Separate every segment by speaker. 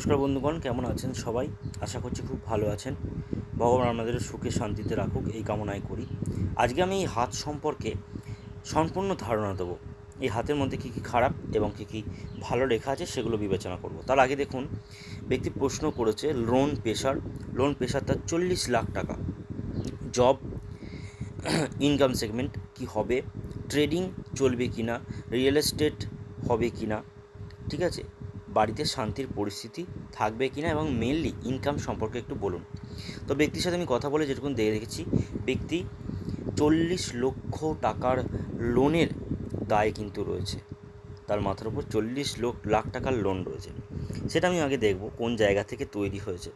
Speaker 1: নমস্কার বন্ধুগণ, কেমন আছেন সবাই? আশা করছি খুব ভালো আছেন। ভগবান আপনাদের সুখে শান্তিতে রাখুক, এই কামনাই করি। আজকে আমি এই হাত সম্পর্কে সম্পূর্ণ ধারণা দেবো। এই হাতের মধ্যে কী কী খারাপ এবং কী কী ভালো রেখা আছে সেগুলো বিবেচনা করব। তার আগে দেখুন, ব্যক্তি প্রশ্ন করেছে, লোন পেশার লোন পেশার তার চল্লিশ লাখ টাকা। জব, ইনকাম সেগমেন্ট কি হবে? ট্রেডিং চলবে কি না রিয়েল এস্টেট হবে কি না ঠিক আছে? বাড়িতে শান্তির পরিস্থিতি থাকবে কি না এবং মেনলি ইনকাম সম্পর্কে একটু বলুন। তো ব্যক্তির সাথে আমি কথা বলে দেখে রেখেছি, ব্যক্তি চল্লিশ লক্ষ টাকার লোনের দায় কিন্তু রয়েছে। তার মাথার উপর চল্লিশ লক্ষ লাখ টাকার লোন রয়েছে। সেটা আমি আগে দেখব কোন জায়গা থেকে তৈরি হয়েছে।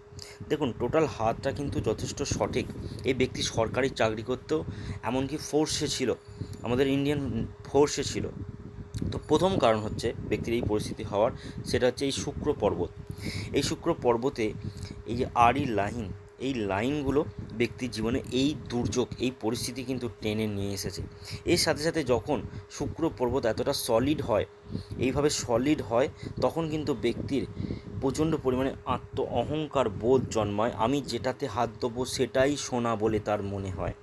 Speaker 1: দেখুন টোটাল হাতটা কিন্তু যথেষ্ট সঠিক। এই ব্যক্তি সরকারি চাকরি করতেও এমনকি ফোর্সে ছিল। আমাদের ইন্ডিয়ান ফোর্সে ছিল। তো প্রথম কারণ হচ্ছে ব্যক্তির এই পরিস্থিতি হওয়ার, সেটা হচ্ছে এই শুক্র পর্বত। এই শুক্র পর্বতে এই যে আড়ি লাইন, এই লাইনগুলো ব্যক্তির জীবনে এই দুর্যোগ, এই পরিস্থিতি কিন্তু টেনে নিয়ে এসেছে। এর সাথে সাথে যখন শুক্র পর্বত এতটা সলিড হয়, এইভাবে সলিড হয়, তখন কিন্তু ব্যক্তির প্রচণ্ড পরিমাণে আত্ম অহংকার বোধ জন্মায়, আমি যেটাতে হাত দেবো সেটাই সোনা বলে তার মনে হয়।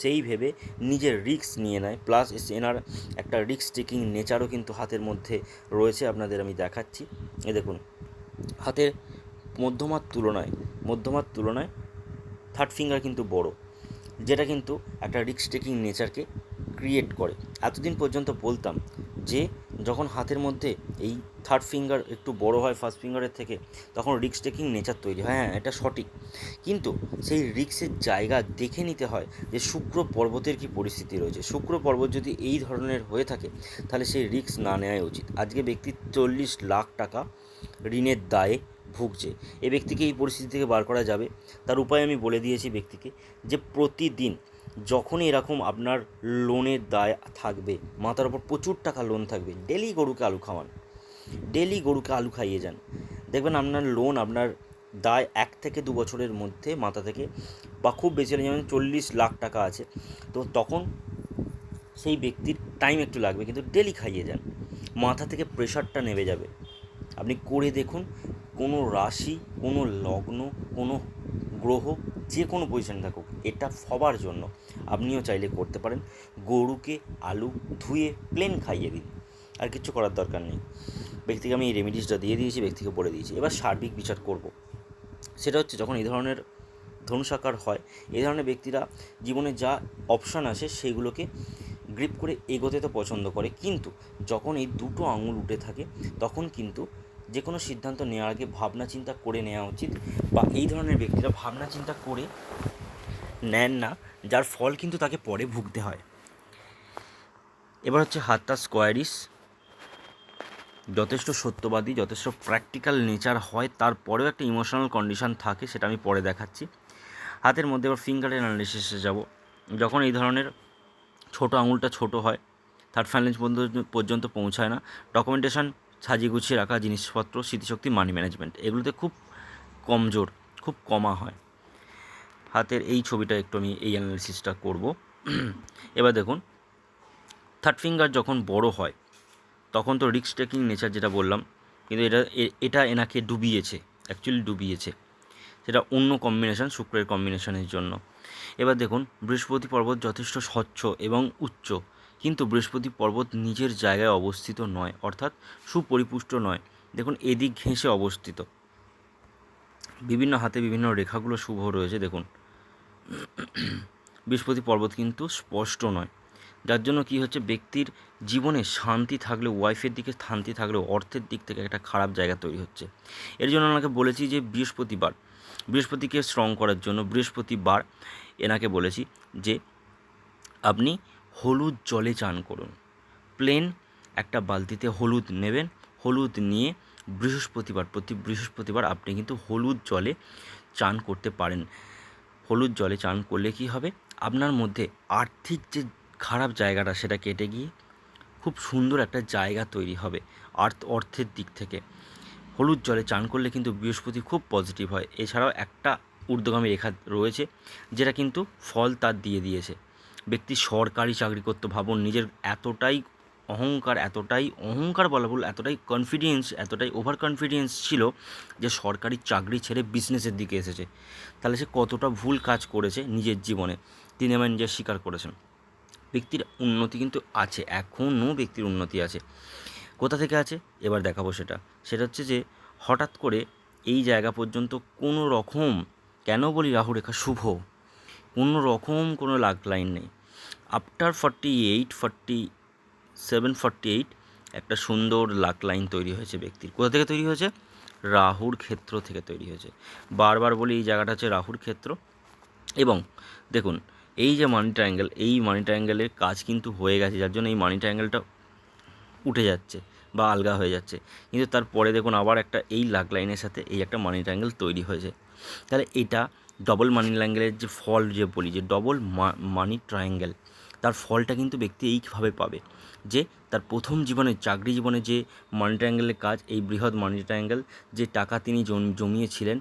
Speaker 1: সেই ভেবে নিজের রিক্স নিয়ে নেয়। প্লাস এনার একটা রিক্স টেকিং নেচারও কিন্তু হাতের মধ্যে রয়েছে, আপনাদের আমি দেখাচ্ছি। এ দেখুন, হাতের মধ্যমার তুলনায় মধ্যমার তুলনায় থার্ড ফিঙ্গার কিন্তু বড়, যেটা কিন্তু একটা রিক্স টেকিং নেচারকে ক্রিয়েট করে। এতদিন পর্যন্ত বলতাম যে যখন হাতের মধ্যে এই থার্ড ফিঙ্গার একটু বড় হয় ফার্স্ট ফিঙ্গারের থেকে, তখন রিক্স টেকিং নেচার তৈরি হয়। হ্যাঁ এটা সঠিক। কিন্তু সেই রিক্সের জায়গা দেখে নিতে হয় যে শুক্র পর্বতের কি পরিস্থিতি রয়েছে। শুক্র পর্বত যদি এই ধরনের হয়ে থাকে, তাহলে সেই রিক্স না নেওয়াই উচিত। আজকে ব্যক্তি চল্লিশ লাখ টাকা ঋণের দায়ে ভুগছে। এ ব্যক্তিকে এই পরিস্থিতি থেকে বার করা যাবে। তার উপায় আমি বলে দিয়েছি ব্যক্তিকে যে প্রতিদিন যখনই এরকম আপনার লোনের দায় থাকবে, মাথার ওপর প্রচুর টাকা লোন থাকবে ডেলি গরুকে আলু খাওয়ান ডেলি গরুকে আলু খাইয়ে যান। দেখবেন আপনার লোন আপনার দায় এক থেকে দু বছরের মধ্যে মাথা থেকে বা খুব বেশি যেমন চল্লিশ লাখ টাকা আছে, তো তখন সেই ব্যক্তির টাইম একটু লাগবে, কিন্তু ডেলি খাইয়ে যান। মাথা থেকে প্রেশারটা নেমে যাবে। আপনি করে দেখুন, কোনো রাশি, কোনো লগ্ন, কোনো গ্রহ যে কোনো পজিশানে থাকুক এটা সবার জন্য। আপনিও চাইলে করতে পারেন। গরুকে আলু ধুয়ে প্লেন খাইয়ে দিন। আর কিছু করার দরকার নেই। ব্যক্তিকে আমি এই রেমিডিসটা দিয়ে দিয়েছি ব্যক্তিকে বলে দিয়েছি। এবার সার্বিক বিচার করব। সেটা হচ্ছে যখন এই ধরনের ধনুষাকার হয়, এই ধরনের ব্যক্তিরা জীবনে যা অপশান আসে সেইগুলোকে গ্রিপ করে এগোতে তো পছন্দ করে। কিন্তু যখন এই দুটো আঙুল উঠে থাকে, তখন কিন্তু যে কোনো সিদ্ধান্ত নেওয়ার আগে ভাবনা চিন্তা করে নেওয়া উচিত বা এই ধরনের ব্যক্তিরা ভাবনা চিন্তা করে নেন না, যার ফল কিন্তু তাকে পরে ভুগতে হয়। এবার হচ্ছে হাতটা স্কোয়ারিস যথেষ্ট সত্যবাদী, যথেষ্ট প্র্যাকটিক্যাল নেচার হয়, তারপরেও একটা ইমোশনাল কন্ডিশন থাকে, সেটা আমি পরে দেখাচ্ছি। হাতের মধ্যে এবার ফিঙ্গার অ্যানালিসিসে যাব। যখন এই ধরনের ছোট আঙুলটা ছোট হয় থার্ড ফাইন্যান্স পর্যন্ত পৌঁছায় না ডকুমেন্টেশন সাজিয়ে গুছিয়ে রাখা জিনিসপত্র, স্মৃতিশক্তি মানি ম্যানেজমেন্ট এগুলোতে খুব কমজোর, খুব কমা হয়। হাতের এই ছবিটা একটু আমি এই অ্যানালিসিসটা করব। এবার দেখুন থার্ড ফিঙ্গার যখন বড় হয়, তখন তো রিক্স টেকিং নেচার যেটা বললাম, কিন্তু এটা এটা এনাকে ডুবিয়েছে অ্যাকচুয়ালি ডুবিয়েছে। সেটা অন্য কম্বিনেশান শুক্রের কম্বিনেশনের জন্য। এবার দেখুন, বৃহস্পতি পর্বত যথেষ্ট স্বচ্ছ এবং উচ্চ। কিন্তু বৃহস্পতি পর্বত নিজের জায়গায় অবস্থিত নয়, অর্থাৎ সুপরিপুষ্ট নয়। দেখুন, এদিক ঘেঁষে অবস্থিত। বিভিন্ন হাতে বিভিন্ন রেখাগুলো শুভ রয়েছে, দেখুন। বৃহস্পতি পর্বত কিন্তু স্পষ্ট নয়। যার জন্য কী হচ্ছে, ব্যক্তির জীবনে শান্তি থাকলেও ওয়াইফের দিকে শান্তি থাকলেও, অর্থের দিক থেকে একটা খারাপ জায়গা তৈরি হচ্ছে। এর জন্য ওনাকে বলেছি যে, বৃহস্পতিবার, বৃহস্পতিকে স্ট্রং করার জন্য বৃহস্পতিবার এনাকে বলেছি যে, আপনি হলুদ জলে চান করুন। প্লেন একটা বালতিতে হলুদ নেবেন, হলুদ নিয়ে বৃহস্পতিবার, প্রতি বৃহস্পতিবার আপনি কিন্তু হলুদ জলে চান করতে পারেন। হলুদ জলে চান করলে কি হবে? আপনার মধ্যে আর্থিক যে খারাপ জায়গাটা সেটা কেটে গিয়ে খুব সুন্দর একটা জায়গা তৈরি হবে আর্থ, অর্থের দিক থেকে। হলুদ জলে চান করলে কিন্তু বৃহস্পতি খুব পজিটিভ হয়। এছাড়াও একটা ঊর্ধ্বগামী রেখা রয়েছে যেটা কিন্তু ফল তার দিয়ে দিয়েছে। ব্যক্তি সরকারি চাকরি করতে ভাবুন, নিজের এতটাই অহংকার এতটাই অহংকার বলা ভুল, এতটাই কনফিডেন্স এতটাই ওভার কনফিডেন্স ছিল যে সরকারি চাকরি ছেড়ে বিজনেসের দিকে এসেছে। তাহলে সে কতটা ভুল কাজ করেছে নিজের জীবনে, তিনি আমার নিজের স্বীকার করেছেন। ব্যক্তির উন্নতি কিন্তু আছে এখনও ব্যক্তির উন্নতি আছে। কোথা থেকে আছে? এবার দেখাবো সেটা। সেটা হচ্ছে যে, হঠাৎ করে এই জায়গা পর্যন্ত কোনো রকম, কেন বলি রাহু রেখা শুভ কোনো রকম কোনো লাগ লাইন নেই। After forty eight forty seven forty eight একটা সুন্দর লাক লাইন তৈরি হয়েছে ব্যক্তির। কোথা থেকে তৈরি হয়েছে? রাহুর ক্ষেত্র থেকে তৈরি হয়েছে। বারবার বলি এই জায়গাটা হচ্ছে রাহুর ক্ষেত্র। এবং দেখুন, এই যে মানি ট্রায়াঙ্গেল এই মানি ট্রায়াঙ্গেলের কাজ কিন্তু হয়ে গেছে, যার জন্য এই মানি ট্রায়াঙ্গেলটা উঠে যাচ্ছে বা আলগা হয়ে যাচ্ছে। কিন্তু তারপরে দেখুন আবার একটা এই লাক লাইনের সাথে এই একটা মানি ট্রায়াঙ্গেল তৈরি হয়েছে। তাহলে এটা ডবল মানি ট্রায়াঙ্গেলের যে ফল যে বলি, যে ডবল মানি ট্রায়াঙ্গেল তার ফলটা কিন্তু ব্যক্তি এইভাবে পাবে যে তার প্রথম জীবনে, চাকরি জীবনে যে মানি ট্রায়াঙ্গেলের কাজ, এই বৃহৎ মানি ট্রায়াঙ্গেল যে টাকা তিনি জম- জমিয়েছিলেন,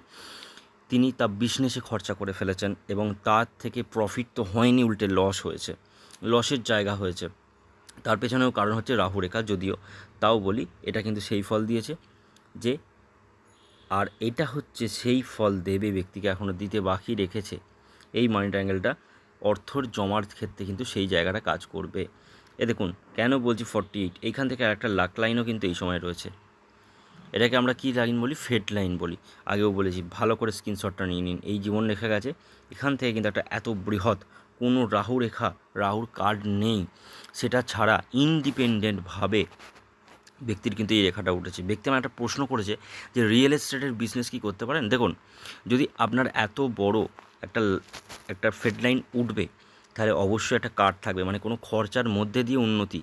Speaker 1: তিনি তা বিজনেসে খরচা করে ফেলেছেন এবং তার থেকে প্রফিট তো হয়নি, উল্টে লস হয়েছে। লসের জায়গা হয়েছে। তার পেছনেও কারণ হচ্ছে রাহু রেখা যদিও তাও বলি, এটা কিন্তু সেই ফল দিয়েছে যে আর এটা হচ্ছে সেই ফল দেবে ব্যক্তিকে এখনও দিতে বাকি রেখেছে। এই মানি ট্রায়াঙ্গেলটা অর্থর জমার ক্ষেত্রে কিন্তু সেই জায়গাটা কাজ করবে। এ দেখুন, কেন বলছি ফর্টি এইট এইখান থেকে একটা লাক লাইনও কিন্তু এই সময় রয়েছে। এটাকে আমরা কী লাইন বলি? ফেট লাইন বলি। আগেও বলেছি, ভালো করে স্ক্রিনশটটা নিয়ে নিন। এই জীবন রেখা গেছে। এখান থেকে কিন্তু একটা এত বৃহৎ কোনো রাহু রেখা, রাহুর কার্ড নেই। সেটা ছাড়া ইন্ডিপেন্ডেন্টভাবে ব্যক্তির কিন্তু এই রেখাটা উঠেছে। ব্যক্তি আমার একটা প্রশ্ন করেছে যে রিয়েল এস্টেটের বিজনেস কি করতে পারেন? দেখুন, যদি আপনার এত বড় একটা একটা ফেড লাইন উঠবে, তাহলে অবশ্যই একটা কার্ড থাকবে। মানে কোনো খরচার মধ্যে দিয়ে উন্নতি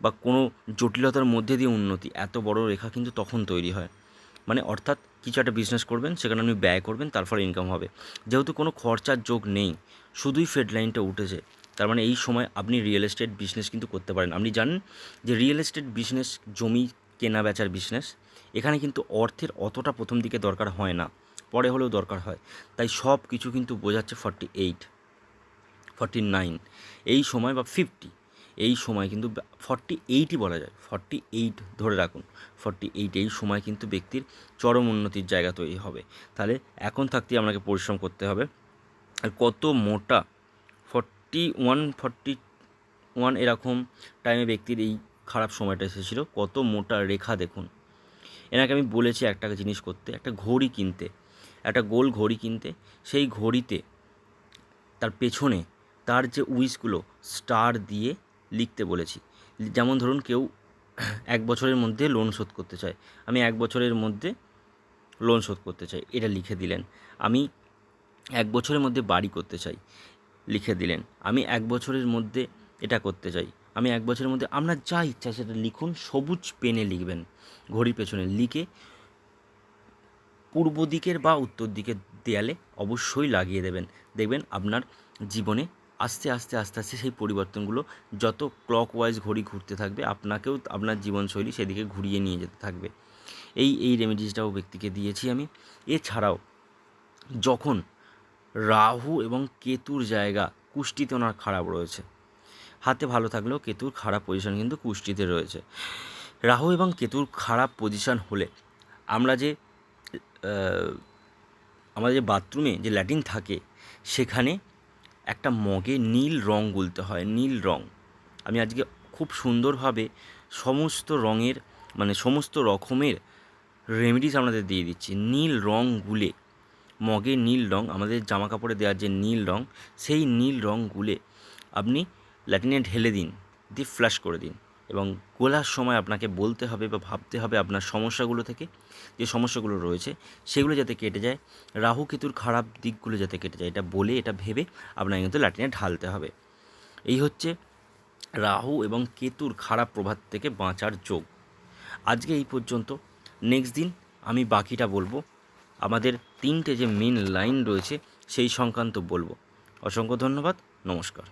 Speaker 1: বা কোনো জটিলতার মধ্যে দিয়ে উন্নতি, এত বড় রেখা কিন্তু তখন তৈরি হয়। মানে অর্থাৎ কিছু একটা বিজনেস করবেন, সেখানে আপনি ব্যয় করবেন, তার ফলে ইনকাম হবে। যেহেতু কোনো খরচার যোগ নেই, শুধুই ফেড লাইনটা উঠেছে। তার মানে এই সময় আপনি রিয়েল এস্টেট বিজনেস কিন্তু করতে পারেন। আপনি জানেন যে রিয়েল এস্টেট বিজনেস জমি কেনা বেচার বিজনেস এখানে কিন্তু অর্থের অতটা প্রথম দিকে দরকার হয় না, পরে হলেও দরকার হয়। তাই সব কিছু কিন্তু বোঝাচ্ছে ফর্টি এইট ফর্টি নাইন এই সময় বা ফিফটি এই সময় কিন্তু ফর্টি এইটই বলা যায়। ফর্টি এইট ধরে রাখুন ফর্টি এইট এই সময় কিন্তু ব্যক্তির চরম উন্নতির জায়গা তৈরি হবে। তাহলে এখন থাকতেই আপনাকে পরিশ্রম করতে হবে। আর কত মোটা ফর্টি ওয়ান ফর্টি ওয়ান এরকম টাইমে ব্যক্তির এই খারাপ সময়টা এসেছিল। কত মোটা রেখা দেখুন। এনাকে আমি বলেছি একটা জিনিস করতে, একটা ঘড়ি কিনতে। একটা গোল ঘড়ি কিনতে। সেই ঘড়িতে তার পেছনে তার যে উইসগুলো স্টার দিয়ে লিখতে বলেছি। যেমন ধরুন কেউ এক বছরের মধ্যে লোন শোধ করতে চায়। আমি এক বছরের মধ্যে লোন শোধ করতে চাই। এটা লিখে দিলেন। আমি এক বছরের মধ্যে বাড়ি করতে চাই। লিখে দিলেন, আমি এক বছরের মধ্যে এটা করতে চাই। আমি এক বছরের মধ্যে আপনার যা ইচ্ছা সেটা লিখুন, সবুজ পেনে লিখবেন। ঘড়ির পেছনে লিখে পূর্ব দিকের বা উত্তর দিকের দেয়ালে অবশ্যই লাগিয়ে দেবেন। দেখবেন আপনার জীবনে আস্তে আস্তে আস্তে আস্তে সেই পরিবর্তনগুলো যত ক্লক ওয়াইজ ঘড়ি ঘুরতে থাকবে, আপনাকেও আপনার জীবনশৈলী সেদিকে ঘুরিয়ে নিয়ে যেতে থাকবে। এই এই রেমেডিসটাও ব্যক্তিকে দিয়েছি আমি। এছাড়াও যখন রাহু এবং কেতুর জায়গা, কুষ্টিতে ওনার খারাপ রয়েছে। হাতে ভালো থাকলেও কেতুর খারাপ পজিশন কিন্তু কুষ্টিতে রয়েছে। রাহু এবং কেতুর খারাপ পজিশন হলে আমরা যে আমাদের যে বাথরুমে যে ল্যাটিন থাকে, সেখানে একটা মগে নীল রং গুলতে হয়, নীল রং। আমি আজকে খুব সুন্দরভাবে সমস্ত রঙের মানে সমস্ত রকমের রেমেডিস আপনাদের দিয়ে দিচ্ছি। নীল রং গুলে মগে নীল রং, আমাদের জামা কাপড়ে দেওয়ার যে নীল রং, সেই নীল রং গুলে আপনি ল্যাটিনে ঢেলে দিন, দিয়ে ফ্ল্যাশ করে দিন এবং গোলার সময় আপনাকে বলতে হবে বা ভাবতে হবে আপনার সমস্যাগুলো থেকে, যে সমস্যাগুলো রয়েছে, সেগুলো যাতে কেটে যায়, রাহু কেতুর খারাপ দিকগুলো যাতে কেটে যায়, এটা বলে, এটা ভেবে আপনাকে কিন্তু ল্যাটিনে ঢালতে হবে। এই হচ্ছে রাহু এবং কেতুর খারাপ প্রভাব থেকে বাঁচার যোগ। আজকে এই পর্যন্ত নেক্সট দিন আমি বাকিটা বলব। আমাদের তিনটে যে মেন লাইন রয়েছে সেই সংক্রান্ত বলব। অসংখ্য ধন্যবাদ নমস্কার।